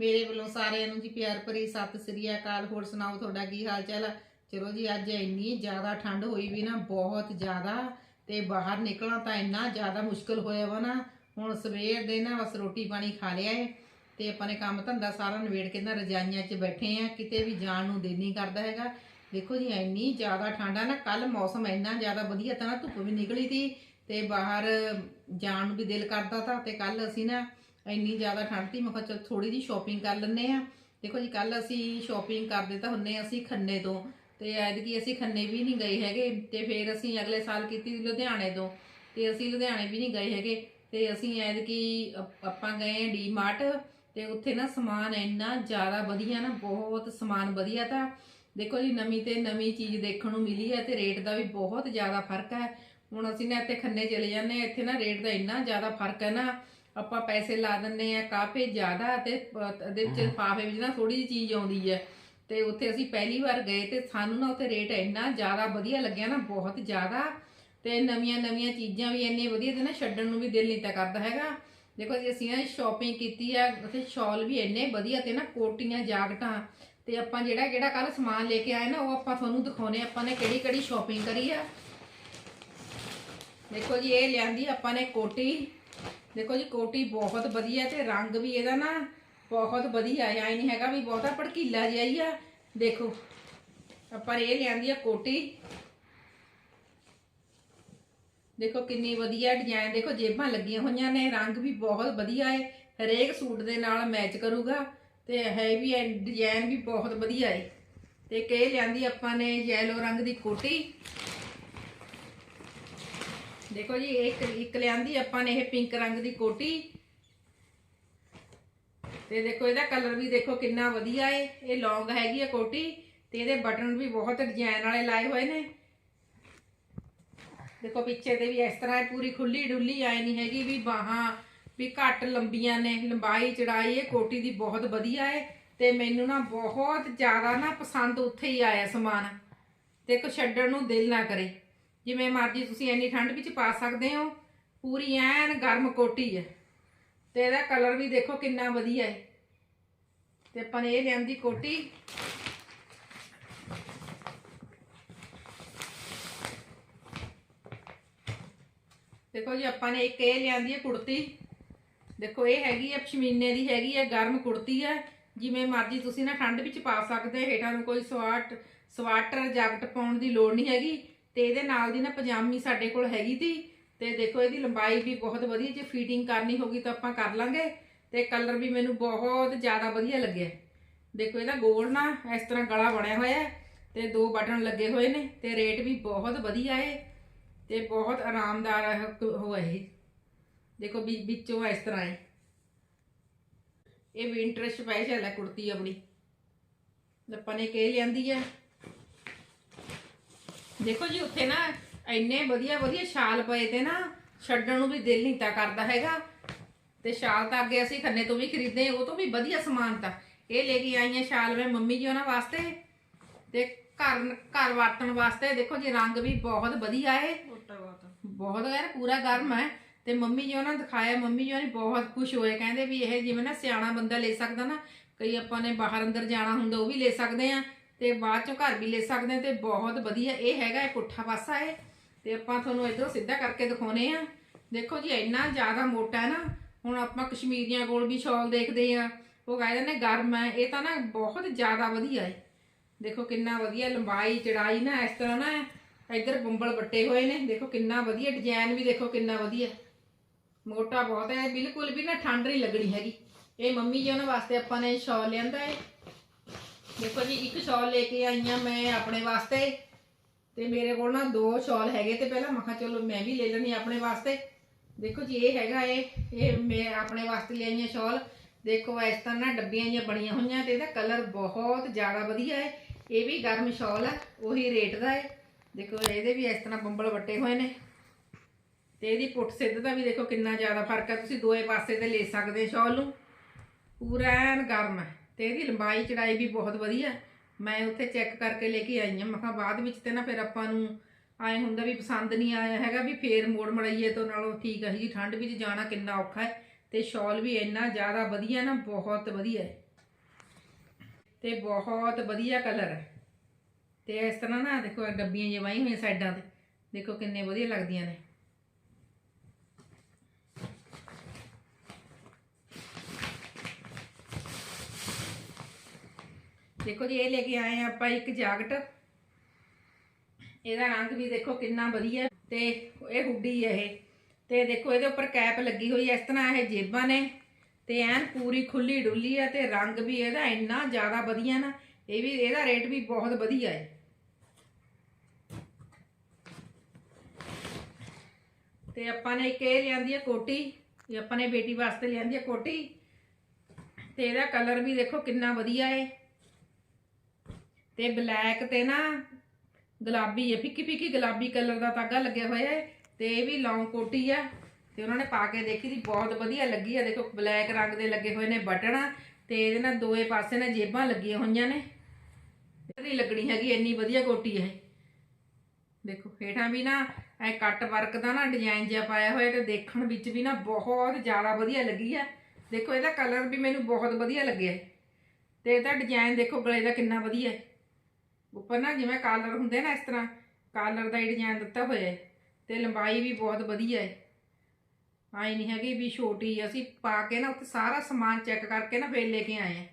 ਮੇਰੇ ਵੱਲੋਂ ਸਾਰਿਆਂ ਨੂੰ ਜੀ ਪਿਆਰ ਭਰੀ ਸਤਿ ਸ੍ਰੀ ਅਕਾਲ। ਹੋਰ ਸੁਣਾਓ ਤੁਹਾਡਾ ਕੀ ਹਾਲ ਚਾਲ ਆ? ਚਲੋ ਜੀ, ਅੱਜ ਇੰਨੀ ਜ਼ਿਆਦਾ ਠੰਡ ਹੋਈ ਵੀ ਨਾ, ਬਹੁਤ ਜ਼ਿਆਦਾ ਤੇ ਬਾਹਰ ਨਿਕਲਣਾ ਤਾਂ ਇੰਨਾ ਜ਼ਿਆਦਾ ਮੁਸ਼ਕਲ ਹੋਇਆ ਵਾ ਨਾ। ਹੁਣ ਸਵੇਰ ਦੇ ਨਾ ਬਸ ਰੋਟੀ ਪਾਣੀ ਖਾ ਲਿਆ ਏ ਤੇ ਆਪਾਂ ਨੇ ਕੰਮ ਧੰਦਾ ਸਾਰਾ ਨਵੇੜ ਕੇ ਨਾ ਰਜਾਈਆਂ 'ਚ ਬੈਠੇ ਆ, ਕਿਤੇ ਵੀ ਜਾਣ ਨੂੰ ਦਿਲ ਨਹੀਂ ਕਰਦਾ ਹੈਗਾ। ਦੇਖੋ ਜੀ, ਇੰਨੀ ਜ਼ਿਆਦਾ ਠੰਡ ਆ ਨਾ, ਕੱਲ ਮੌਸਮ ਇੰਨਾ ਜ਼ਿਆਦਾ ਵਧੀਆ ਤਾਂ ਨਾ ਧੁੱਪ ਵੀ ਨਿਕਲੀ ਤੀ ਤੇ ਬਾਹਰ ਜਾਣ ਨੂੰ ਵੀ ਦਿਲ ਕਰਦਾ ਤਾਂ ਤੇ ਕੱਲ ਅਸੀਂ ਨਾ ਇੰਨੀ ਜ਼ਿਆਦਾ ਠੰਡ ਤੀ ਮੈਂ ਕਿਹਾ ਚਲ ਥੋੜੀ ਜੀ ਸ਼ਾਪਿੰਗ ਕਰ ਲੈਂਦੇ ਆ ਦੇਖੋ ਜੀ ਕੱਲ ਅਸੀਂ ਸ਼ਾਪਿੰਗ ਕਰਦੇ ਤਾਂ ਹੁੰਨੇ ਅਸੀਂ ਖੰਨੇ ਤੋਂ, ਤੇ ਐਤਕੀ ਅਸੀਂ ਖੰਨੇ ਵੀ ਨਹੀਂ ਗਏ ਹੈਗੇ, ਤੇ ਫਿਰ ਅਸੀਂ ਅਗਲੇ ਸਾਲ ਕੀਤੀ ਲੁਧਿਆਣੇ ਤੋਂ, ਤੇ ਅਸੀਂ ਲੁਧਿਆਣੇ ਵੀ ਨਹੀਂ ਗਏ ਹੈਗੇ, ਤੇ ਅਸੀਂ ਐਤਕੀ ਆਪਾਂ ਗਏ ਡੀ ਮਾਰਟ ਤੇ ਉੱਥੇ ਨਾ ਸਮਾਨ ਇੰਨਾ ਜ਼ਿਆਦਾ ਵਧੀਆ ਨਾ, ਬਹੁਤ ਸਮਾਨ ਵਧੀਆ ਤਾਂ, ਦੇਖੋ ਜੀ, ਨਵੀਂ ਤੇ ਨਵੀਂ ਚੀਜ਼ ਦੇਖਣ ਨੂੰ ਮਿਲੀ ਹੈ, ਤੇ ਰੇਟ ਦਾ ਵੀ ਬਹੁਤ ਜ਼ਿਆਦਾ ਫ਼ਰਕ ਹੈ। ਹੁਣ ਅਸੀਂ ਨਾ ਇੱਥੇ ਖੰਨੇ ਚਲੇ ਜਾਂਦੇ ਹਾਂ, ਇੱਥੇ ਨਾ ਰੇਟ ਦਾ ਇੰਨਾ ਜ਼ਿਆਦਾ ਫ਼ਰਕ ਹੈ ਨਾ ਆਪਾਂ ਪੈਸੇ ਲਾ ਦਿੰਦੇ ਆ ਕਾਫੀ ਜ਼ਿਆਦਾ ਤੇ ਇਹਦੇ ਵਿੱਚ ਲਿਫਾਫੇ ਵਿੱਚ ਨਾ ਥੋੜੀ ਜਿਹੀ ਚੀਜ਼ ਆਉਂਦੀ ਹੈ। ਤੇ ਉੱਥੇ ਅਸੀਂ ਪਹਿਲੀ ਵਾਰ ਗਏ ਤੇ ਸਾਨੂੰ ਨਾ ਉੱਥੇ ਰੇਟ ਇੰਨਾ ਜ਼ਿਆਦਾ ਵਧੀਆ ਲੱਗਿਆ ਨਾ ਬਹੁਤ ਜ਼ਿਆਦਾ। ਤੇ ਨਵੀਆਂ ਨਵੀਆਂ ਚੀਜ਼ਾਂ ਵੀ ਇੰਨੇ ਵਧੀਆ ਤੇ ਨਾ ਛੱਡਣ ਨੂੰ ਵੀ ਦਿਲ ਨਹੀਂ ਤਾਂ ਕਰਦਾ ਹੈਗਾ। ਦੇਖੋ ਜੀ ਅਸੀਂ ਨਾ ਸ਼ਾਪਿੰਗ ਕੀਤੀ ਆ ਉੱਥੇ ਸ਼ਾਲ ਵੀ ਇੰਨੇ ਵਧੀਆ ਤੇ ਨਾ ਕੋਟੀਆਂ ਜਾਕਟਾਂ ਤੇ ਆਪਾਂ ਜਿਹੜਾ ਜਿਹੜਾ ਕੱਲ ਸਮਾਨ ਲੈ ਕੇ ਆਏ ਨਾ ਉਹ ਆਪਾਂ ਤੁਹਾਨੂੰ ਦਿਖਾਉਨੇ ਆਪਾਂ ਨੇ ਕਿਹੜੀ ਕਿਹੜੀ ਸ਼ਾਪਿੰਗ ਕਰੀ ਆ। ਦੇਖੋ ਜੀ ਇਹ ਲਿਆਂਦੀ ਆਪਾਂ ਨੇ ਕੋਟੀ। ਦੇਖੋ ਜੀ, ਕੋਟੀ ਬਹੁਤ ਵਧੀਆ ਤੇ ਰੰਗ ਵੀ ਇਹਦਾ ਨਾ ਬਹੁਤ ਵਧੀਆ ਹੈ। ਆਈ ਨਹੀਂ ਹੈਗਾ ਵੀ ਬਹੁਤਾ ਭੜਕੀਲਾ ਜਿਹਾ ਹੀ ਆ। ਦੇਖੋ, ਆਪਾਂ ਇਹ ਲਿਆਂਦੀ ਆ ਕੋਟੀ। ਦੇਖੋ ਕਿੰਨੀ ਵਧੀਆ ਡਿਜ਼ਾਈਨ, ਦੇਖੋ ਜੇਬਾਂ ਲੱਗੀਆਂ ਹੋਈਆਂ ਨੇ, ਰੰਗ ਵੀ ਬਹੁਤ ਵਧੀਆ ਹੈ। ਹਰੇਕ ਸੂਟ ਦੇ ਨਾਲ ਮੈਚ ਕਰੂਗਾ ਤੇ ਹੈ ਵੀ ਡਿਜ਼ਾਈਨ ਵੀ ਬਹੁਤ ਵਧੀਆ ਹੈ। ਤੇ ਇੱਕ ਇਹ ਲਿਆਂਦੀ ਆਪਾਂ ਨੇ ਯੈਲੋ ਰੰਗ ਦੀ ਕੋਟੀ। ਦੇਖੋ ਜੀ, ਇੱਕ ਇੱਕ ਲਿਆਂਦੀ ਆਪਾਂ ਨੇ ਇਹ ਪਿੰਕ ਰੰਗ ਦੀ ਕੋਟੀ। ਤੇ ਦੇਖੋ ਇਹਦਾ ਕਲਰ ਵੀ ਦੇਖੋ ਕਿੰਨਾ ਵਧੀਆ ਏ। ਇਹ ਲੌਂਗ ਹੈਗੀ ਆ ਕੋਟੀ ਤੇ ਇਹਦੇ ਬਟਨ ਵੀ ਬਹੁਤ ਡਿਜ਼ਾਈਨ ਵਾਲੇ ਲਾਏ ਹੋਏ ਨੇ। ਦੇਖੋ ਪਿੱਛੇ ਤੇ ਵੀ ਇਸ ਤਰ੍ਹਾਂ ਪੂਰੀ ਖੁੱਲੀ ਡੁੱਲੀ ਆਈ ਨਹੀਂ ਹੈਗੀ ਵੀ ਬਾਹਾਂ ਵੀ ਘੱਟ ਲੰਬੀਆਂ ਨੇ, ਲੰਬਾਈ ਚੜਾਈ ਇਹ ਕੋਟੀ ਦੀ ਬਹੁਤ ਵਧੀਆ ਏ। ਤੇ ਮੈਨੂੰ ਨਾ ਬਹੁਤ ਜ਼ਿਆਦਾ ਨਾ ਪਸੰਦ ਉੱਥੇ ਹੀ ਆਇਆ ਸਮਾਨ। ਤੇ ਕੋ ਛੱਡਣ ਨੂੰ ਦਿਲ ਨਾ ਕਰੇ। ਜਿਵੇਂ ਮਰਜ਼ੀ ਤੁਸੀਂ ਇੰਨੀ ਠੰਡ ਵਿੱਚ ਪਾ ਸਕਦੇ ਹੋ, ਪੂਰੀ ਐਨ ਗਰਮ ਕੋਟੀ ਹੈ। ਤੇ ਇਹਦਾ ਕਲਰ ਵੀ ਦੇਖੋ ਕਿੰਨਾ ਵਧੀਆ ਹੈ। ਤੇ ਆਪਾਂ ਨੇ ਇਹ ਲਿਆਂਦੀ ਕੋਟੀ। ਦੇਖੋ ਜੀ, ਆਪਾਂ ਨੇ ਇੱਕ ਇਹ ਲਿਆਂਦੀ ਹੈ ਕੁੜਤੀ। ਦੇਖੋ, ਇਹ ਹੈਗੀ ਹੈ, ਪਸ਼ਮੀਨੇ ਦੀ ਹੈਗੀ ਹੈ, ਗਰਮ ਕੁੜਤੀ ਹੈ। ਜਿਵੇਂ ਮਰਜ਼ੀ ਤੁਸੀਂ ਨਾ ਠੰਡ ਵਿੱਚ ਪਾ ਸਕਦੇ ਹੇਠਾਂ ਨੂੰ ਕੋਈ ਸਵਾਟ, ਸਵਾਟਰ, ਜੈਕਟ ਪਾਉਣ ਦੀ ਲੋੜ ਨਹੀਂ ਹੈਗੀ। ਤੇ ਇਹਦੇ ਨਾਲ ਦੀ ਨਾ ਪਜਾਮੀ ਸਾਡੇ ਕੋਲ ਹੈਗੀ ਤੀ, ਤੇ ਦੇਖੋ ਇਹਦੀ ਲੰਬਾਈ ਵੀ ਬਹੁਤ ਵਧੀਆ, ਜੇ ਫਿਟਿੰਗ ਕਰਨੀ ਹੋਗੀ ਤਾਂ ਆਪਾਂ ਕਰ ਲਾਂਗੇ, ਤੇ ਕਲਰ ਵੀ ਮੈਨੂੰ ਬਹੁਤ ਜ਼ਿਆਦਾ ਵਧੀਆ ਲੱਗਿਆ। ਦੇਖੋ ਇਹਦਾ ਗੋਲ ਨਾ ਇਸ ਤਰ੍ਹਾਂ ਗਲਾ ਬਣਿਆ ਹੋਇਆ ਹੈ, ਤੇ ਦੋ ਬਟਨ ਲੱਗੇ ਹੋਏ ਨੇ, ਤੇ ਰੇਟ ਵੀ ਬਹੁਤ ਵਧੀਆ ਏ, ਤੇ ਬਹੁਤ ਆਰਾਮਦਾਰ ਹੈ ਇਹ। ਦੇਖੋ ਵੀ ਵਿੱਚੋਂ ਇਸ ਤਰ੍ਹਾਂ ਹੈ ਇਹ ਵਿੰਟਰ ਸਪੈਸ਼ਲ ਹੈ ਕੁੜਤੀ ਆਪਣੀ। ਆਪਾਂ ਨੇ ਕੇ ਲਿਆਂਦੀ ਹੈ। ਦੇਖੋ ਜੀ ਉੱਥੇ ਨਾ ਇੰਨੇ ਵਧੀਆ ਵਧੀਆ ਸ਼ਾਲ ਪਏ ਤੇ ਨਾ ਛੱਡਣ ਨੂੰ ਵੀ ਦਿਲ ਨਹੀਂ ਤਾਂ ਕਰਦਾ ਹੈਗਾ। ਤੇ ਸ਼ਾਲ ਤਾਂ ਅੱਗੇ ਅਸੀਂ ਖੰਨੇ ਤੋਂ ਵੀ ਖਰੀਦੇ ਉਹ ਤੋਂ ਵੀ ਵਧੀਆ ਸਮਾਨ ਤਾਂ। ਇਹ ਲੈ ਕੇ ਆਈਆਂ ਸ਼ਾਲ ਮੈਂ ਮੰਮੀ ਜੀ ਉਹਨਾਂ ਵਾਸਤੇ ਤੇ ਘਰ ਘਰ ਵਰਤਣ ਵਾਸਤੇ। ਦੇਖੋ ਜੀ ਰੰਗ ਵੀ ਬਹੁਤ ਵਧੀਆ ਹੈ ਬਹੁਤ। ਯਾਰ ਪੂਰਾ ਗਰਮ ਹੈ। ਤੇ ਮੰਮੀ ਜੀ ਉਹਨਾਂ ਦਿਖਾਇਆ ਮੰਮੀ ਜੀ ਉਹਨਾਂ ਬਹੁਤ ਖੁਸ਼ ਹੋਏ ਕਹਿੰਦੇ ਵੀ ਇਹ ਜਿਵੇਂ ਨਾ ਸਿਆਣਾ ਬੰਦਾ ਲੈ ਸਕਦਾ ਨਾ। ਕਈ ਆਪਾਂ ਨੇ ਬਾਹਰ ਅੰਦਰ ਜਾਣਾ ਹੁੰਦਾ ਉਹ ਵੀ ਲੈ ਸਕਦੇ ਆ। ਤੇ ਬਾਅਦ ਚੋਂ ਘਰ ਵੀ ਲੈ ਸਕਦੇ ਆ ਤੇ ਬਹੁਤ ਵਧੀਆ ਇਹ ਹੈਗਾ, ਇਹ ਪੁੱਠਾ ਪਾਸਾ ਹੈ ਤੇ ਆਪਾਂ ਤੁਹਾਨੂੰ ਇਧਰੋਂ ਸਿੱਧਾ ਕਰਕੇ ਦਿਖਾਉਨੇ ਆ। ਦੇਖੋ ਜੀ, ਇੰਨਾ ਜ਼ਿਆਦਾ ਮੋਟਾ ਹੈ ਨਾ, ਹੁਣ ਆਪਾਂ ਕਸ਼ਮੀਰੀਆਂ ਕੋਲ ਵੀ ਸ਼ਾਲ ਦੇਖਦੇ ਆ। ਉਹ ਕਹਿੰਦੇ ਨੇ ਗਰਮ ਹੈ, ਇਹ ਤਾਂ ਨਾ ਬਹੁਤ ਜ਼ਿਆਦਾ ਵਧੀਆ ਹੈ। ਦੇਖੋ ਕਿੰਨਾ ਵਧੀਆ ਲੰਬਾਈ ਚੜਾਈ ਨਾ, ਇਸ ਤਰ੍ਹਾਂ ਨਾ ਇੱਧਰ ਬੰਬਲ ਵੱਟੇ ਹੋਏ ਨੇ। ਦੇਖੋ ਕਿੰਨਾ ਵਧੀਆ ਡਿਜ਼ਾਈਨ ਵੀ ਦੇਖੋ, ਕਿੰਨਾ ਵਧੀਆ। ਮੋਟਾ ਬਹੁਤ ਹੈ ਬਿਲਕੁਲ ਵੀ ਨਾ ਠੰਡ ਨਹੀਂ ਲੱਗਣੀ ਹੈਗੀ। ਇਹ ਮੰਮੀ ਜੀ ਉਹਨਾਂ ਵਾਸਤੇ ਆਪਾਂ ਨੇ ਸ਼ਾਲ ਲਿਆਂਦਾ ਹੈ। ਦੇਖੋ ਜੀ, ਇੱਕ ਸ਼ਾਲ ਲੈ ਕੇ ਆਈ ਆਈਆਂ ਮੈਂ ਆਪਣੇ ਵਾਸਤੇ ਤੇ ਮੇਰੇ ਕੋਲ ਨਾ ਦੋ ਸ਼ਾਲ ਹੈਗੇ ਤੇ ਪਹਿਲਾਂ ਮੈਂ ਚਲੋ ਮੈਂ ਵੀ ਲੈ ਲੈਣੀ ਆਪਣੇ ਵਾਸਤੇ। ਦੇਖੋ ਜੀ, ਇਹ ਹੈਗਾ ਇਹ ਇਹ ਮੈਂ ਆਪਣੇ ਵਾਸਤੇ ਲੈ ਆਈਆਂ ਸ਼ਾਲ। ਦੇਖੋ, ਇਸ ਤਰ੍ਹਾਂ ਨਾ ਡੱਬੀਆਂ ਜਿਹੀਆਂ ਬਣੀਆਂ ਹੋਈਆਂ ਤੇ ਇਹਦਾ ਕਲਰ ਬਹੁਤ ਜ਼ਿਆਦਾ ਵਧੀਆ ਹੈ। ਇਹ ਵੀ ਗਰਮ ਸ਼ਾਲ ਹੈ ਉਹੀ ਰੇਟ ਦਾ ਹੈ। ਦੇਖੋ, ਇਹਦੇ ਵੀ ਇਸ ਤਰ੍ਹਾਂ ਬੰਬਲ ਵੱਟੇ ਹੋਏ ਨੇ। ਤੇ ਇਹਦੀ ਪੁੱਠ ਸਿੱਧ ਦਾ ਵੀ ਦੇਖੋ ਕਿੰਨਾ ਜ਼ਿਆਦਾ ਫ਼ਰਕ ਹੈ ਤੁਸੀਂ ਦੋਏ ਪਾਸੇ ਤੇ ਲੈ ਸਕਦੇ ਸ਼ਾਲ ਨੂੰ। ਪੂਰਾ ਐਨ ਗਰਮ ਹੈ। ਤੇ ਇਹਦੀ ਲੰਬਾਈ ਚੜਾਈ ਵੀ ਬਹੁਤ ਵਧੀਆ। ਮੈਂ ਉੱਥੇ ਚੈੱਕ ਕਰਕੇ ਲੈ ਕੇ ਆਈ ਹਾਂ। ਮੈਂ ਕਿਹਾ ਬਾਅਦ ਵਿੱਚ ਤੇ ਨਾ ਫਿਰ ਆਪਾਂ ਨੂੰ ਆਏ ਹੁੰਦਾ ਵੀ ਪਸੰਦ ਨਹੀਂ ਆਇਆ ਹੈਗਾ ਵੀ ਫੇਰ ਮੋੜ ਮੜਾਈਏ ਤੋਂ ਨਾਲੋਂ ਠੀਕ ਹੈ ਜੀ ਠੰਡ ਵਿੱਚ ਜਾਣਾ ਕਿੰਨਾ ਔਖਾ ਹੈ ਤੇ ਸ਼ਾਲ ਵੀ ਇੰਨਾ ਜ਼ਿਆਦਾ ਵਧੀਆ ਨਾ, ਬਹੁਤ ਵਧੀਆ ਹੈ। ਤੇ ਬਹੁਤ ਵਧੀਆ ਕਲਰ ਹੈ। ਤੇ ਇਸ ਤਰ੍ਹਾਂ ਨਾ ਦੇਖੋ ਡੱਬੀਆਂ ਜਿਹੀਆਂ ਹੋਈਆਂ ਸਾਈਡਾਂ ਤੇ। ਦੇਖੋ ਕਿੰਨੇ ਵਧੀਆ ਲੱਗਦੀਆਂ ਨੇ। ਦੇਖੋ ਜੀ, ਇਹ ਲੈ ਕੇ ਆਏ ਆ ਆਪਾਂ ਇੱਕ ਜਾਕਟ। ਇਹਦਾ ਰੰਗ ਵੀ ਦੇਖੋ ਕਿੰਨਾ ਵਧੀਆ ਤੇ ਇਹ ਹੁੱਡੀ ਹੈ ਇਹ। ਤੇ ਦੇਖੋ ਇਹਦੇ ਉੱਪਰ ਕੈਪ ਲੱਗੀ ਹੋਈ ਹੈ, ਇਸ ਤਰ੍ਹਾਂ ਇਹ ਜੇਬਾਂ ਨੇ। ਤੇ ਐਨ ਪੂਰੀ ਖੁੱਲੀ ਡੁੱਲੀ ਹੈ ਤੇ ਰੰਗ ਵੀ ਇਹਦਾ ਇੰਨਾ ਜ਼ਿਆਦਾ ਵਧੀਆ ਨਾ, ਇਹ ਵੀ ਇਹਦਾ ਰੇਟ ਵੀ ਬਹੁਤ ਵਧੀਆ ਹੈ। ਤੇ ਆਪਾਂ ਨੇ ਇੱਕ ਇਹ ਲਿਆਂਦੀ ਹੈ ਕੋਟੀ, ਇਹ ਆਪਾਂ ਨੇ ਬੇਟੀ ਵਾਸਤੇ ਲਿਆਂਦੀ ਹੈ ਕੋਟੀ। ਤੇ ਇਹਦਾ ਕਲਰ ਵੀ ਦੇਖੋ ਕਿੰਨਾ ਵਧੀਆ ਹੈ। ਤੇ ਬਲੈਕ ਤੇ ਨਾ ਗੁਲਾਬੀ ਹੈ, ਫਿੱਕੀ ਫਿੱਕੀ ਗੁਲਾਬੀ ਕਲਰ ਦਾ ਤਾਗਾ ਲੱਗਿਆ ਹੋਇਆ ਹੈ ਤੇ ਇਹ ਵੀ ਲੌਂਗ ਕੋਟੀ ਆ ਤੇ ਉਹਨਾਂ ਨੇ ਪਾ ਕੇ ਦੇਖੀ ਦੀ, ਬਹੁਤ ਵਧੀਆ ਲੱਗੀ ਆ। ਦੇਖੋ, ਬਲੈਕ ਰੰਗ ਦੇ ਲੱਗੇ ਹੋਏ ਨੇ ਬਟਨ ਤੇ ਇਹਦੇ ਨਾਲ ਦੋਏ ਪਾਸੇ ਨਾਲ ਜੇਬਾਂ ਲੱਗੀਆਂ ਹੋਈਆਂ ਨੇ। ਨਹੀਂ ਲੱਗਣੀ ਹੈਗੀ, ਇੰਨੀ ਵਧੀਆ ਕੋਟੀ ਹੈ। ਦੇਖੋ, ਹੇਠਾਂ ਵੀ ਨਾ ਇਹ ਕੱਟ ਵਰਕ ਦਾ ਨਾ ਡਿਜ਼ਾਈਨ ਜਿਹਾ ਪਾਇਆ ਹੋਇਆ ਤੇ ਦੇਖਣ ਵਿੱਚ ਵੀ ਨਾ ਬਹੁਤ ਜ਼ਿਆਦਾ ਵਧੀਆ ਲੱਗੀ ਆ। ਦੇਖੋ, ਇਹਦਾ ਕਲਰ ਵੀ ਮੈਨੂੰ ਬਹੁਤ ਵਧੀਆ ਲੱਗਿਆ। ਹੈ। ਤੇ ਇਹਦਾ ਡਿਜ਼ਾਈਨ ਦੇਖੋ, ਗਲੇ ਦਾ ਕਿੰਨਾ ਵਧੀਆ ਹੈ। ਉੱਪਰ ਨਾ ਜਿਵੇਂ ਕਾਲਰ ਹੁੰਦੇ ਨਾ ਇਸ ਤਰ੍ਹਾਂ ਕਾਲਰ ਦਾ ਹੀ ਡਿਜ਼ਾਈਨ ਦਿੱਤਾ ਹੋਇਆ ਹੈ ਤੇ ਲੰਬਾਈ ਵੀ ਬਹੁਤ ਵਧੀਆ ਹੈ। ਆਈ ਨਹੀਂ ਹੈਗੀ ਵੀ ਛੋਟੀ ਹੈ। ਅਸੀਂ ਪਾ ਕੇ ਨਾ ਉੱਥੇ ਸਾਰਾ ਸਮਾਨ ਚੈੱਕ ਕਰਕੇ ਨਾ ਫੇਰ ਲੈ ਕੇ ਆਏ ਆ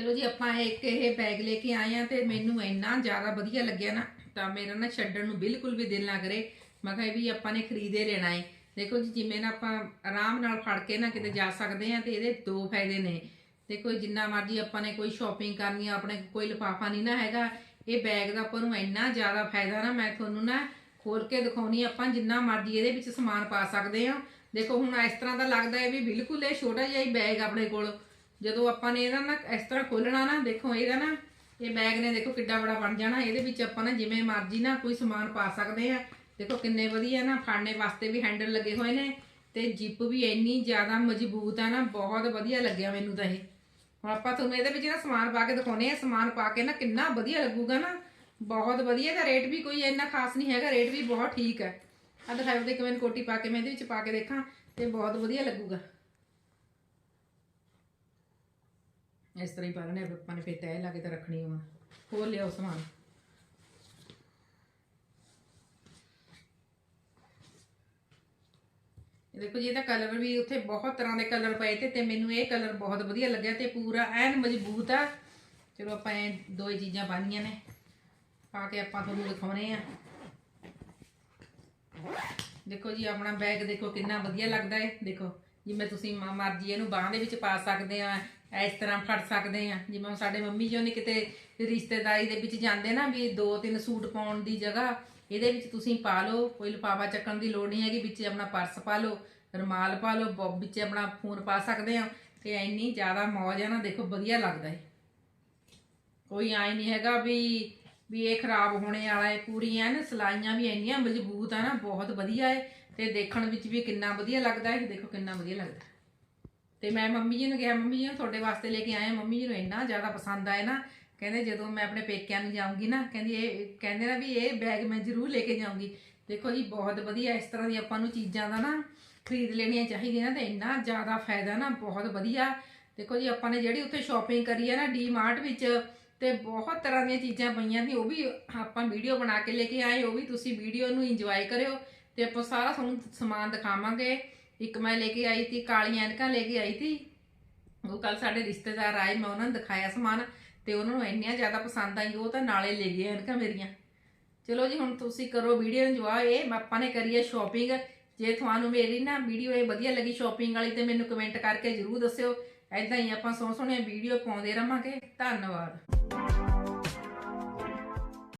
ਲਓ ਜੀ, ਆਪਾਂ ਇੱਕ ਇਹ ਬੈਗ ਲੈ ਕੇ ਆਏ ਆ ਤੇ ਮੈਨੂੰ ਇੰਨਾ ਜ਼ਿਆਦਾ ਵਧੀਆ ਲੱਗਿਆ ਨਾ, ਤਾਂ ਮੇਰਾ ਨਾ ਛੱਡਣ ਨੂੰ ਬਿਲਕੁਲ ਵੀ ਦਿਲ ਨਾ ਕਰੇ। ਮੈਂ ਕਿਹਾ ਵੀ ਆਪਾਂ ਨੇ ਖਰੀਦੇ ਲੈਣਾ ਹੈ। ਦੇਖੋ ਜੀ, ਜਿਵੇਂ ਨਾ ਆਪਾਂ ਆਰਾਮ ਨਾਲ ਫੜ ਕੇ ਨਾ ਕਿਤੇ ਜਾ ਸਕਦੇ ਆ ਤੇ ਇਹਦੇ ਦੋ ਫਾਇਦੇ ਨੇ। ਦੇਖੋ ਜਿੰਨਾ ਮਰਜ਼ੀ ਆਪਾਂ ਨੇ ਕੋਈ ਸ਼ਾਪਿੰਗ ਕਰਨੀ ਆ, ਆਪਣੇ ਕੋਈ ਲਿਫਾਫਾ ਨਹੀਂ ਨਾ ਹੈਗਾ। ਇਹ ਬੈਗ ਦਾ ਆਪਾਂ ਨੂੰ ਇੰਨਾ ਜ਼ਿਆਦਾ ਫਾਇਦਾ ਨਾ, ਮੈਂ ਤੁਹਾਨੂੰ ਨਾ ਖੋਲ ਕੇ ਦਿਖਾਉਣੀ ਆਪਾਂ ਜਿੰਨਾ ਮਰਜ਼ੀ ਇਹਦੇ ਵਿੱਚ ਸਮਾਨ ਪਾ ਸਕਦੇ ਆ। ਦੇਖੋ, ਹੁਣ ਇਸ ਤਰ੍ਹਾਂ ਦਾ ਲੱਗਦਾ ਹੈ ਵੀ ਬਿਲਕੁਲ ਇਹ ਛੋਟਾ ਜਿਹਾ ਹੀ ਬੈਗ ਆਪਣੇ ਕੋਲ। ਜਦੋਂ ਆਪਾਂ ਨੇ ਇਹਦਾ ਨਾ ਇਸ ਤਰ੍ਹਾਂ ਖੋਲਣਾ ਨਾ, ਦੇਖੋ, ਇਹਦਾ ਨਾ, ਇਹ ਬੈਗ ਨੇ ਦੇਖੋ ਕਿੱਡਾ ਬੜਾ ਬਣ ਜਾਣਾ। ਇਹਦੇ ਵਿੱਚ ਆਪਾਂ ਨਾ ਜਿਵੇਂ ਮਰਜ਼ੀ ਨਾ ਕੋਈ ਸਮਾਨ ਪਾ ਸਕਦੇ ਆ। ਦੇਖੋ, ਕਿੰਨੇ ਵਧੀਆ ਨਾ ਫੜਨੇ ਵਾਸਤੇ ਵੀ ਹੈਂਡਲ ਲੱਗੇ ਹੋਏ ਨੇ ਤੇ ਜਿੱਪ ਵੀ ਇੰਨੀ ਜ਼ਿਆਦਾ ਮਜ਼ਬੂਤ ਆ ਨਾ, ਬਹੁਤ ਵਧੀਆ ਲੱਗਿਆ ਮੈਨੂੰ ਤਾਂ ਇਹ। ਹੁਣ ਆਪਾਂ ਤੁਹਾਨੂੰ ਇਹਦੇ ਵਿੱਚ ਨਾ ਸਮਾਨ ਪਾ ਕੇ ਦਿਖਾਉਨੇ ਆ ਸਮਾਨ ਪਾ ਕੇ ਨਾ ਕਿੰਨਾ ਵਧੀਆ ਲੱਗੂਗਾ ਨਾ। ਬਹੁਤ ਵਧੀਆ ਦਾ ਰੇਟ ਵੀ ਕੋਈ ਇੰਨਾ ਖਾਸ ਨਹੀਂ ਹੈਗਾ। ਰੇਟ ਵੀ ਬਹੁਤ ਠੀਕ ਹੈ। ਆ ਦਿਖਾਓ ਤੇ ਕਿਵੇਂ ਕੋਟੀ ਪਾ ਕੇ ਮੈਂ ਇਹਦੇ ਵਿੱਚ ਪਾ ਕੇ ਦੇਖਾਂ ਤੇ ਬਹੁਤ ਵਧੀਆ ਲੱਗੂਗਾ। ਇਸ ਤਰ੍ਹਾਂ ਹੀ ਪਾ ਲੈਣੇ ਆਪਾਂ ਨੇ ਫਿਰ ਤੈਅ ਲਾ ਕੇ ਤਾਂ ਰੱਖਣੀ ਹੋਣਾ ਹੋਰ ਲਿਆਓ ਸਮਾਨ। ਇਹ ਦੇਖੋ ਜੀ, ਇਹਦਾ ਕਲਰ ਵੀ ਉੱਥੇ ਬਹੁਤ ਤਰ੍ਹਾਂ ਦੇ ਕਲਰ ਪਏ ਤੇ ਤੇ ਮੈਨੂੰ ਇਹ ਕਲਰ ਬਹੁਤ ਵਧੀਆ ਲੱਗਿਆ ਤੇ ਪੂਰਾ ਐਨ ਮਜ਼ਬੂਤ ਆ। ਚਲੋ ਆਪਾਂ ਇਹ ਦੋ ਹੀ ਚੀਜ਼ਾਂ ਪਾਣੀਆਂ ਨੇ। ਪਾ ਕੇ ਆਪਾਂ ਤੁਹਾਨੂੰ ਦਿਖਾਉਣੇ ਆ। ਦੇਖੋ ਜੀ, ਆਪਣਾ ਬੈਗ ਦੇਖੋ ਕਿੰਨਾ ਵਧੀਆ ਲੱਗਦਾ ਹੈ ਦੇਖੋ, ਜਿਵੇਂ ਤੁਸੀਂ ਮ- ਮਰਜ਼ੀ ਇਹਨੂੰ ਬਾਹਾਂ ਦੇ ਵਿੱਚ ਪਾ ਸਕਦੇ ਆ, ਇਸ ਤਰ੍ਹਾਂ ਫੜ ਸਕਦੇ ਆ। ਜਿਵੇਂ ਸਾਡੇ ਮੰਮੀ ਜੀ ਨੇ ਕਿਤੇ ਰਿਸ਼ਤੇਦਾਰੀ ਦੇ ਵਿੱਚ ਜਾਂਦੇ ਨਾ ਵੀ ਦੋ ਤਿੰਨ ਸੂਟ ਪਾਉਣ ਦੀ ਜਗ੍ਹਾ ਇਹਦੇ ਵਿੱਚ ਤੁਸੀਂ ਪਾ ਲਓ, ਕੋਈ ਲਿਫਾਫਾ ਚੱਕਣ ਦੀ ਲੋੜ ਨਹੀਂ ਹੈਗੀ, ਵਿੱਚ ਆਪਣਾ ਪਰਸ ਪਾ ਲਓ, ਰੁਮਾਲ ਪਾ ਲਓ, ਬ- ਵਿੱਚ ਆਪਣਾ ਫੋਨ ਪਾ ਸਕਦੇ ਆ ਤੇ ਇੰਨੀ ਜ਼ਿਆਦਾ ਮੌਜ ਹੈ ਨਾ, ਦੇਖੋ ਵਧੀਆ ਲੱਗਦਾ ਹੈ ਕੋਈ ਆਈ ਨਹੀਂ ਹੈਗਾ ਵੀ ਵੀ ਇਹ ਖਰਾਬ ਹੋਣੇ ਵਾਲਾ ਹੈ ਪੂਰੀ ਐਨ ਸਲਾਈਆਂ ਵੀ ਇੰਨੀਆਂ ਮਜ਼ਬੂਤ ਆ ਨਾ, ਬਹੁਤ ਵਧੀਆ ਹੈ ਤੇ ਦੇਖਣ ਵਿੱਚ ਵੀ ਕਿੰਨਾ ਵਧੀਆ ਲੱਗਦਾ ਹੈ ਦੇਖੋ ਕਿੰਨਾ ਵਧੀਆ ਲੱਗਦਾ ਹੈ। ਤੇ ਮੈਂ ਮੰਮੀ ਜੀ ਨੂੰ ਕਿਹਾ, ਮੰਮੀ ਜੀ ਤੁਹਾਡੇ ਵਾਸਤੇ ਲੈ ਕੇ ਆਏ ਮੰਮੀ ਜੀ ਨੂੰ ਇੰਨਾ ਜ਼ਿਆਦਾ ਪਸੰਦ ਆਇਆ ਨਾ ਕਹਿੰਦੇ ਜਦੋਂ ਮੈਂ ਆਪਣੇ ਪੇਕਿਆਂ ਨੂੰ ਜਾਊਂਗੀ ਨਾ, ਕਹਿੰਦੀ ਇਹ, ਕਹਿੰਦੇ ਨਾ ਵੀ ਇਹ ਬੈਗ ਮੈਂ ਜ਼ਰੂਰ ਲੈ ਕੇ ਜਾਊਂਗੀ। ਦੇਖੋ ਜੀ, ਬਹੁਤ ਵਧੀਆ ਇਸ ਤਰ੍ਹਾਂ ਦੀ ਆਪਾਂ ਨੂੰ ਚੀਜ਼ਾਂ ਦਾ ਨਾ ਖਰੀਦ ਲੈਣੀਆਂ ਚਾਹੀਦੀਆਂ ਤੇ ਇੰਨਾ ਜ਼ਿਆਦਾ ਫਾਇਦਾ ਨਾ, ਬਹੁਤ ਵਧੀਆ। ਦੇਖੋ ਜੀ, ਆਪਾਂ ਨੇ ਜਿਹੜੀ ਉੱਥੇ ਸ਼ਾਪਿੰਗ ਕਰੀ ਹੈ ਨਾ ਡੀ ਮਾਰਟ ਵਿੱਚ, ਤੇ ਬਹੁਤ ਤਰ੍ਹਾਂ ਦੀਆਂ ਚੀਜ਼ਾਂ ਪਈਆਂ ਸੀ ਉਹ ਵੀ ਆਪਾਂ ਵੀਡੀਓ ਬਣਾ ਕੇ ਲੈ ਕੇ ਆਏ, ਉਹ ਵੀ ਤੁਸੀਂ ਵੀਡੀਓ ਨੂੰ ਇੰਜੋਏ ਕਰਿਓ ਤੇ ਆਪਾਂ ਸਾਰਾ ਤੁਹਾਨੂੰ ਸਮਾਨ ਦਿਖਾਵਾਂਗੇ। ਇੱਕ ਮੈਂ ਲੈ ਕੇ ਆਈ ਸੀ, ਕਾਲੀਆਂ ਐਨਕਾਂ ਲੈ ਕੇ ਆਈ ਸੀ। ਉਹ ਕੱਲ ਸਾਡੇ ਰਿਸ਼ਤੇਦਾਰ ਆਏ, ਮੈਂ ਉਹਨਾਂ ਨੂੰ ਦਿਖਾਇਆ ਸਮਾਨ। ਤੇ ਉਹਨਾਂ ਨੂੰ ਇੰਨੀਆਂ ਜ਼ਿਆਦਾ ਪਸੰਦ ਆਈ, ਉਹ ਤਾਂ ਨਾਲੇ ਲੈ ਗਏ ਐਨਕਾਂ ਮੇਰੀਆਂ। ਚਲੋ ਜੀ, ਹੁਣ ਤੁਸੀਂ ਕਰੋ ਵੀਡੀਓ ਇੰਜੋਏ ਇਹ ਆਪਾਂ ਨੇ ਕਰੀ ਹੈ ਸ਼ਾਪਿੰਗ ਜੇ ਤੁਹਾਨੂੰ ਮੇਰੀ ਨਾ ਵੀਡੀਓ ਇਹ ਵਧੀਆ ਲੱਗੀ ਸ਼ਾਪਿੰਗ ਵਾਲੀ, ਤੇ ਮੈਨੂੰ ਕਮੈਂਟ ਕਰਕੇ ਜਰੂਰ ਦੱਸਿਓ। ਐਦਾਂ ਹੀ ਆਪਾਂ ਸੋਹਣੇ ਸੋਹਣੇ ਵੀਡੀਓ ਪਾਉਂਦੇ ਰਵਾਂਗੇ ਧੰਨਵਾਦ।